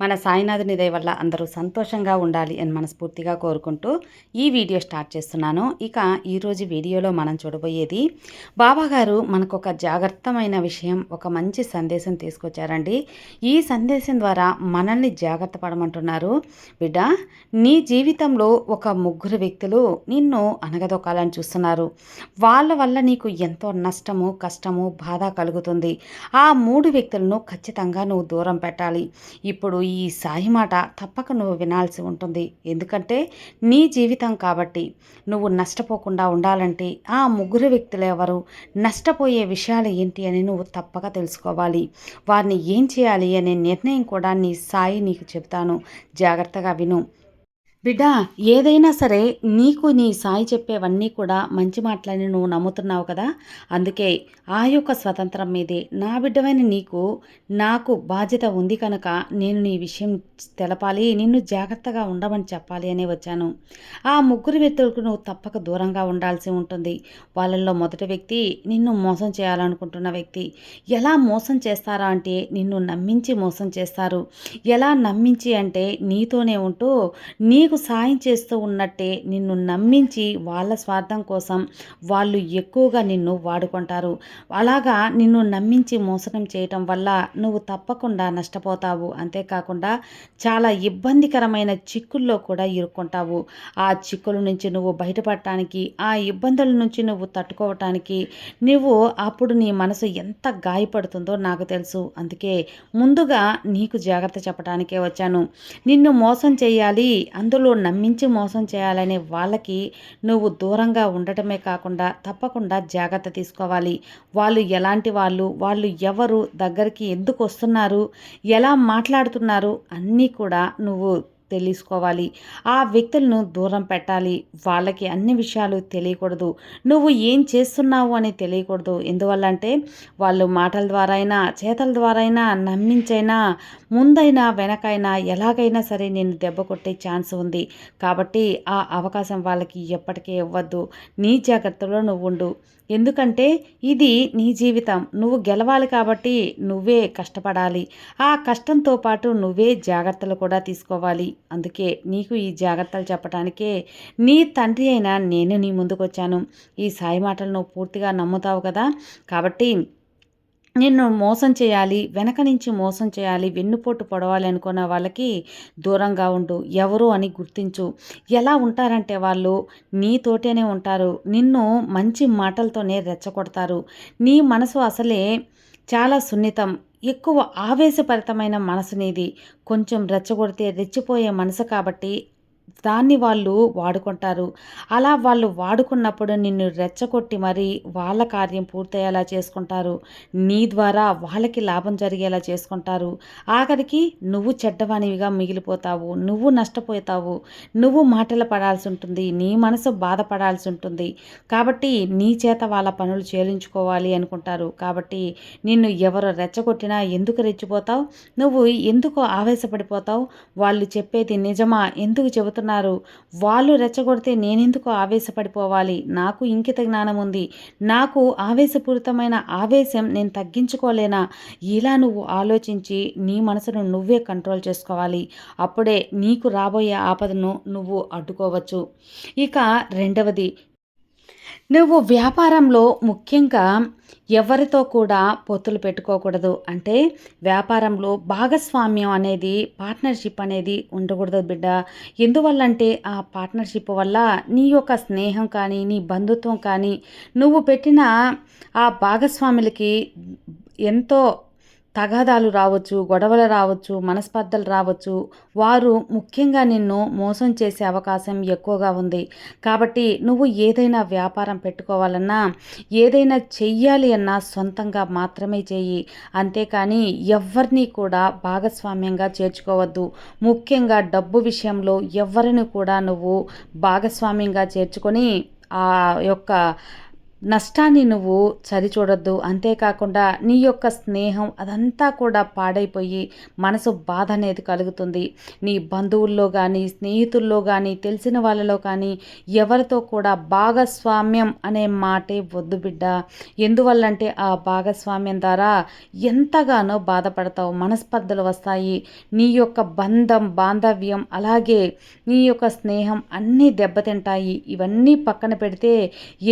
మన సాయినాథుని దయ వల్ల అందరూ సంతోషంగా ఉండాలి అని మనస్ఫూర్తిగా కోరుకుంటూ ఈ వీడియో స్టార్ట్ చేస్తున్నాను. ఇక ఈరోజు వీడియోలో మనం చూడబోయేది బాబాగారు మనకు ఒక జాగ్రత్తమైన విషయం ఒక మంచి సందేశం తీసుకొచ్చారండి. ఈ సందేశం ద్వారా మనల్ని జాగ్రత్త పడమంటున్నారు. బిడ్డ నీ జీవితంలో ఒక ముగ్గురు వ్యక్తులు నిన్ను అనగదొక్కాలని చూస్తున్నారు. వాళ్ళ వల్ల నీకు ఎంతో నష్టము కష్టము బాధ కలుగుతుంది. ఆ మూడు వ్యక్తులను ఖచ్చితంగా నువ్వు దూరం పెట్టాలి. ఇప్పుడు ఈ సాయి మాట తప్పక నువ్వు వినాల్సి ఉంటుంది. ఎందుకంటే నీ జీవితం కాబట్టి నువ్వు నష్టపోకుండా ఉండాలంటే ఆ ముగ్గురు వ్యక్తులు ఎవరు నష్టపోయే విషయాలు ఏంటి అని నువ్వు తప్పక తెలుసుకోవాలి. వారిని ఏం చేయాలి అనే నిర్ణయం కూడా నీ సాయి నీకు చెబుతాను. జాగ్రత్తగా విను. బిడ్డ ఏదైనా సరే నీకు నీ సాయి చెప్పేవన్నీ కూడా మంచి మాటలని నువ్వు నమ్ముతున్నావు కదా? అందుకే ఆ యొక్క స్వతంత్రం మీదే నా బిడ్డమైన నీకు నాకు బాధ్యత ఉంది కనుక నేను నీ విషయం తెలపాలి నిన్ను జాగ్రత్తగా ఉండమని చెప్పాలి అని వచ్చాను. ఆ ముగ్గురు వ్యక్తులకు నువ్వు తప్పక దూరంగా ఉండాల్సి ఉంటుంది. వాళ్ళల్లో మొదటి వ్యక్తి నిన్ను మోసం చేయాలనుకుంటున్న వ్యక్తి. ఎలా మోసం చేస్తారా అంటే నిన్ను నమ్మించి మోసం చేస్తారు. ఎలా నమ్మించి అంటే నీతోనే ఉంటూ నీకు సాయం చేస్తూ ఉన్నట్టే నిన్ను నమ్మించి వాళ్ళ స్వార్థం కోసం వాళ్ళు ఎక్కువగా నిన్ను వాడుకుంటారు. అలాగా నిన్ను నమ్మించి మోసనం చేయటం వల్ల నువ్వు తప్పకుండా నష్టపోతావు. అంతేకాకుండా చాలా ఇబ్బందికరమైన చిక్కుల్లో కూడా ఇరుక్కుంటావు. ఆ చిక్కుల నుంచి నువ్వు బయటపడటానికి ఆ ఇబ్బందుల నుంచి నువ్వు తట్టుకోవటానికి నువ్వు అప్పుడు నీ మనసు ఎంత గాయపడుతుందో నాకు తెలుసు. అందుకే ముందుగా నీకు జాగ్రత్త చెప్పడానికే వచ్చాను. నిన్ను మోసం చేయాలి అందులో నమ్మించి మోసం చేయాలనే వాళ్ళకి నువ్వు దూరంగా ఉండటమే కాకుండా తప్పకుండా జాగ్రత్త తీసుకోవాలి. వాళ్ళు ఎలాంటి వాళ్ళు? వాళ్ళు ఎవరు? దగ్గరికి ఎందుకు వస్తున్నారు? ఎలా మాట్లాడుతున్నారు? అన్నీ కూడా నువ్వు తెలుసుకోవాలి. ఆ వ్యక్తులను దూరం పెట్టాలి. వాళ్ళకి అన్ని విషయాలు తెలియకూడదు. నువ్వు ఏం చేస్తున్నావు అని తెలియకూడదు. ఎందువల్ల అంటే వాళ్ళు మాటల ద్వారా అయినా చేతల ద్వారా అయినా నమ్మించైనా ముందైనా వెనకైనా ఎలాగైనా సరే నేను దెబ్బ కొట్టే ఛాన్స్ ఉంది. కాబట్టి ఆ అవకాశం వాళ్ళకి ఎప్పటికీ ఇవ్వద్దు. నీ జాగ్రత్తలో నువ్వు ఉండు ఎందుకంటే ఇది నీ జీవితం. నువ్వు గెలవాలి కాబట్టి నువ్వే కష్టపడాలి. ఆ కష్టంతో పాటు నువ్వే జాగ్రత్తలు కూడా తీసుకోవాలి. అందుకే నీకు ఈ జాగ్రత్తలు చెప్పడానికే నీ తండ్రి అయినా నేను నీ ముందుకు వచ్చాను ఈ సాయి మాటలు నువ్వు పూర్తిగా నమ్ముతావు కదా? కాబట్టి నిన్ను మోసం చేయాలి వెనక నుంచి మోసం చేయాలి వెన్నుపోటు పొడవాలి అనుకున్న వాళ్ళకి దూరంగా ఉండు. ఎవరు అని గుర్తించు. ఎలా ఉంటారంటే వాళ్ళు నీతోటేనే ఉంటారు. నిన్ను మంచి మాటలతోనే రెచ్చగొడతారు. నీ మనసు అసలే చాలా సున్నితం. ఎక్కువ ఆవేశపరితమైన మనసు నీది. కొంచెం రెచ్చగొడితే రెచ్చిపోయే మనసు కాబట్టి దాన్ని వాళ్ళు వాడుకుంటారు. అలా వాళ్ళు వాడుకున్నప్పుడు నిన్ను రెచ్చగొట్టి మరి వాళ్ళ కార్యం పూర్తయ్యేలా చేసుకుంటారు. నీ ద్వారా వాళ్ళకి లాభం జరిగేలా చేసుకుంటారు. ఆఖరికి నువ్వు చెడ్డవానివిగా మిగిలిపోతావు. నువ్వు నష్టపోతావు. నువ్వు మాటలు పడాల్సి ఉంటుంది. నీ మనసు బాధపడాల్సి ఉంటుంది. కాబట్టి నీ చేత వాళ్ళ పనులు చేయించుకోవాలి అనుకుంటారు. కాబట్టి నిన్ను ఎవరు రెచ్చగొట్టినా ఎందుకు రెచ్చిపోతావు? నువ్వు ఎందుకు ఆవేశపడిపోతావు? వాళ్ళు చెప్పేది నిజమా? ఎందుకు చెబుతున్నావు? చెబుతున్నారు వాళ్ళు రెచ్చగొడితే నేనెందుకు ఆవేశపడిపోవాలి? నాకు ఇంకిత జ్ఞానం ఉంది. నాకు ఆవేశపూరితమైన ఆవేశం నేను తగ్గించుకోలేనా? ఇలా నువ్వు ఆలోచించి నీ మనసును నువ్వే కంట్రోల్ చేసుకోవాలి. అప్పుడే నీకు రాబోయే ఆపదను నువ్వు అడ్డుకోవచ్చు. ఇక రెండవది నువ్వు వ్యాపారంలో ముఖ్యంగా ఎవరితో కూడా పొత్తులు పెట్టుకోకూడదు. అంటే వ్యాపారంలో భాగస్వామ్యం అనేది పార్ట్నర్షిప్ అనేది ఉండకూడదు బిడ్డ. ఎందువల్లంటే ఆ పార్ట్నర్షిప్ వల్ల నీ యొక్క స్నేహం కానీ నీ బంధుత్వం కానీ నువ్వు పెట్టిన ఆ భాగస్వాములకి ఎంతో తగాదాలు రావచ్చు గొడవలు రావచ్చు మనస్పర్ధలు రావచ్చు. వారు ముఖ్యంగా నిన్ను మోసం చేసే అవకాశం ఎక్కువగా ఉంది. కాబట్టి నువ్వు ఏదైనా వ్యాపారం పెట్టుకోవాలన్నా ఏదైనా చెయ్యాలి అన్నా సొంతంగా మాత్రమే చెయ్యి. అంతేకాని ఎవరిని కూడా భాగస్వామ్యంగా చేర్చుకోవద్దు. ముఖ్యంగా డబ్బు విషయంలో ఎవరిని కూడా నువ్వు భాగస్వామ్యంగా చేర్చుకొని ఆ యొక్క నష్టాన్ని నువ్వు సరిచూడొద్దు. అంతేకాకుండా నీ యొక్క స్నేహం అదంతా కూడా పాడైపోయి మనసు బాధ అనేది కలుగుతుంది. నీ బంధువుల్లో కానీ స్నేహితుల్లో కానీ తెలిసిన వాళ్ళలో కానీ ఎవరితో కూడా భాగస్వామ్యం అనే మాటే వద్దు బిడ్డ. ఎందువల్లంటే ఆ భాగస్వామ్యం ద్వారా ఎంతగానో బాధపడతావు మనస్పర్ధలు వస్తాయి. నీ యొక్క బంధం బాంధవ్యం అలాగే నీ యొక్క స్నేహం అన్నీ దెబ్బతింటాయి. ఇవన్నీ పక్కన పెడితే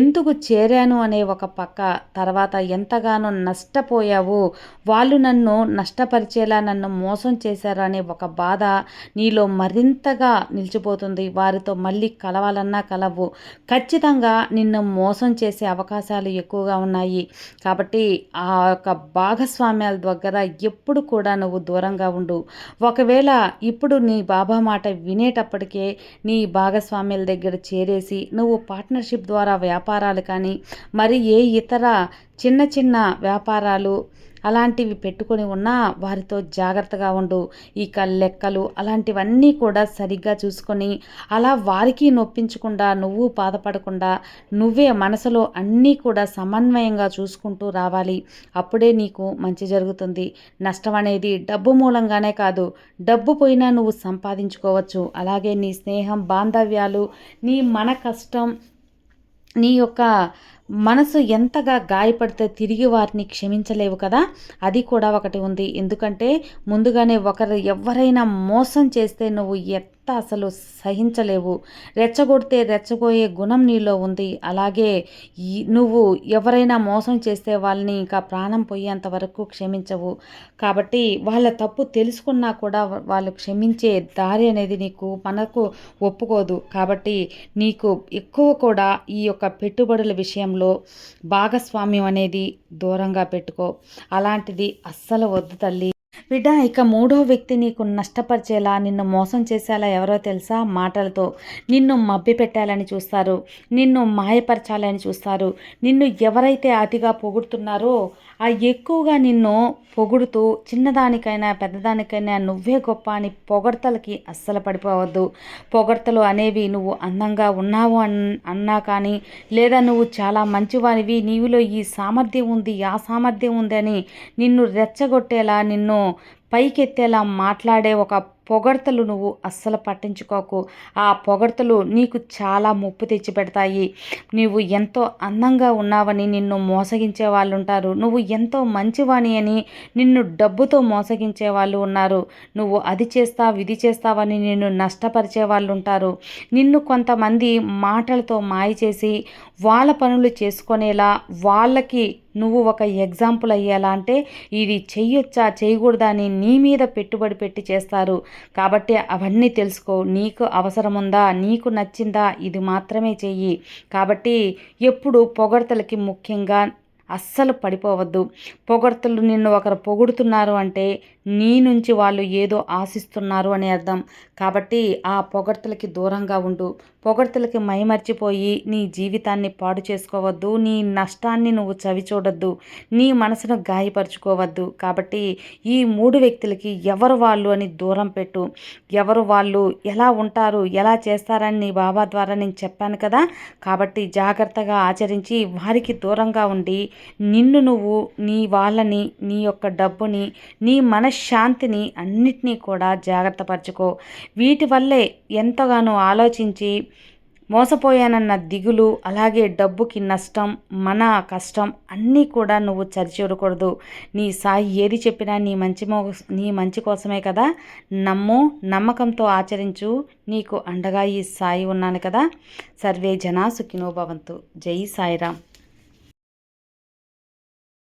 ఎందుకు చేరి చేశాను అనే ఒక పక్క తర్వాత ఎంతగానో నష్టపోయావు వాళ్ళు నన్ను నష్టపరిచేలా నన్ను మోసం చేశారు అనే ఒక బాధ నీలో మరింతగా నిలిచిపోతుంది. వారితో మళ్ళీ కలవాలన్నా కలవు. ఖచ్చితంగా నిన్ను మోసం చేసే అవకాశాలు ఎక్కువగా ఉన్నాయి. కాబట్టి ఆ యొక్క భాగస్వామ్యాల దగ్గర ఎప్పుడు కూడా నువ్వు దూరంగా ఉండు. ఒకవేళ ఇప్పుడు నీ బాబా మాట వినేటప్పటికే నీ భాగస్వామ్యాల దగ్గర చేరేసి నువ్వు పార్ట్నర్షిప్ ద్వారా వ్యాపారాలు కానీ మరి ఏ ఇతర చిన్న చిన్న వ్యాపారాలు అలాంటివి పెట్టుకొని ఉన్నా వారితో జాగ్రత్తగా ఉండు. ఇక లెక్కలు అలాంటివన్నీ కూడా సరిగ్గా చూసుకొని అలా వారికి నొప్పించకుండా నువ్వు బాధపడకుండా నువ్వే మనసులో అన్నీ కూడా సమన్వయంగా చూసుకుంటూ రావాలి. అప్పుడే నీకు మంచి జరుగుతుంది. నష్టం అనేది డబ్బు మూలంగానే కాదు డబ్బు పోయినా నువ్వు సంపాదించుకోవచ్చు. అలాగే నీ స్నేహం బాంధవ్యాలు నీ మన కష్టం నీ యొక్క మనసు ఎంతగా గాయపడితే తిరిగి వారిని క్షమించలేవు కదా? అది కూడా ఒకటి ఉంది. ఎందుకంటే ముందుగానే ఒకరు ఎవరైనా మోసం చేస్తే నువ్వు అసలు సహించలేవు. రెచ్చగొడితే రెచ్చగోయే గుణం నీలో ఉంది. అలాగే నువ్వు ఎవరైనా మోసం చేస్తే వాళ్ళని ఇంకా ప్రాణం పోయేంత వరకు క్షమించవు. కాబట్టి వాళ్ళ తప్పు తెలుసుకున్నా కూడా వాళ్ళు క్షమించే దారి అనేది నీకు మనకు ఒప్పుకోదు. కాబట్టి నీకు ఎక్కువ కూడా ఈ యొక్క పెట్టుబడుల విషయంలో భాగస్వామ్యం అనేది దూరంగా పెట్టుకో. అలాంటిది అస్సలు వద్దు తల్లి. బిడ్డ ఇక మూడో వ్యక్తి నీకు నష్టపరిచేలా నిన్ను మోసం చేసేలా ఎవరో తెలుసా? మాటలతో. నిన్ను మబ్బి పెట్టాలని చూస్తారు. నిన్ను మాయపరచాలని చూస్తారు. నిన్ను ఎవరైతే అతిగా పొగుడుతున్నారో ఆ ఎక్కువగా నిన్ను పొగుడుతూ చిన్నదానికైనా పెద్దదానికైనా నువ్వే గొప్ప అని పొగడ్తలకి అస్సలు పడిపోవద్దు. పొగడ్తలు అనేవి నువ్వు అందంగా ఉన్నావు అన్ అన్నా కానీ లేదా నువ్వు చాలా మంచివానివి నీవిలో ఈ సామర్థ్యం ఉంది ఆ సామర్థ్యం ఉంది అని నిన్ను రెచ్చగొట్టేలా నిన్ను పైకెత్తేలా మాట్లాడే ఒక పొగడ్తలు నువ్వు అస్సలు పట్టించుకోకు. ఆ పొగడ్తలు నీకు చాలా ముప్పు తెచ్చిపెడతాయి నువ్వు ఎంతో అందంగా ఉన్నావని నిన్ను మోసగించే వాళ్ళు ఉంటారు. నువ్వు ఎంతో మంచివాణి అని నిన్ను డబ్బుతో మోసగించే వాళ్ళు ఉన్నారు. నువ్వు అది చేస్తావు ఇది చేస్తావని నిన్ను నష్టపరిచే వాళ్ళు ఉంటారు. నిన్ను కొంతమంది మాటలతో మాయ చేసి వాళ్ళ పనులు చేసుకునేలా వాళ్ళకి నువ్వు ఒక ఎగ్జాంపుల్ అయ్యేలా అంటే ఇది చెయ్యొచ్చా చేయకూడదా అని నీ మీద పెట్టుబడి పెట్టి చేస్తారు. కాబట్టి అవన్నీ తెలుసుకో. నీకు అవసరం ఉందా నీకు నచ్చిందా ఇది మాత్రమే చెయ్యి. కాబట్టి ఎప్పుడు పొగడతలకి ముఖ్యంగా అస్సలు పడిపోవద్దు. పొగడ్తలు నిన్ను ఒకరు పొగుడుతున్నారు అంటే నీ నుంచి వాళ్ళు ఏదో ఆశిస్తున్నారు అని అర్థం. కాబట్టి ఆ పొగడ్తలకి దూరంగా ఉండు. పొగడ్తలకి మైమర్చిపోయి నీ జీవితాన్ని పాడు చేసుకోవద్దు. నీ నష్టాన్ని నువ్వు చవి చూడొద్దు. నీ మనసును గాయపరుచుకోవద్దు. కాబట్టి ఈ మూడు వ్యక్తులకి ఎవరు వాళ్ళు అని దూరం పెట్టు. ఎవరు వాళ్ళు ఎలా ఉంటారు ఎలా చేస్తారని నీ బాబా ద్వారా నేను చెప్పాను కదా. కాబట్టి జాగ్రత్తగా ఆచరించి వారికి దూరంగా ఉండి నిన్ను నువ్వు నీ వాళ్ళని నీ యొక్క డబ్బుని నీ మనస్ మనశ్శాంతిని అన్నిటినీ కూడా జాగ్రత్త పరచుకో. వీటి వల్లే ఎంతగానో ఆలోచించి మోసపోయానన్న దిగులు అలాగే డబ్బుకి నష్టం మన కష్టం అన్నీ కూడా నువ్వు చరిచూడకూడదు. నీ సాయి ఏది చెప్పినా నీ మంచి నీ మంచి కోసమే కదా. నమ్ము నమ్మకంతో ఆచరించు. నీకు అండగా ఈ సాయి ఉన్నాను కదా. సర్వే జనా సుఖినోభవంతు జై సాయిరామ్.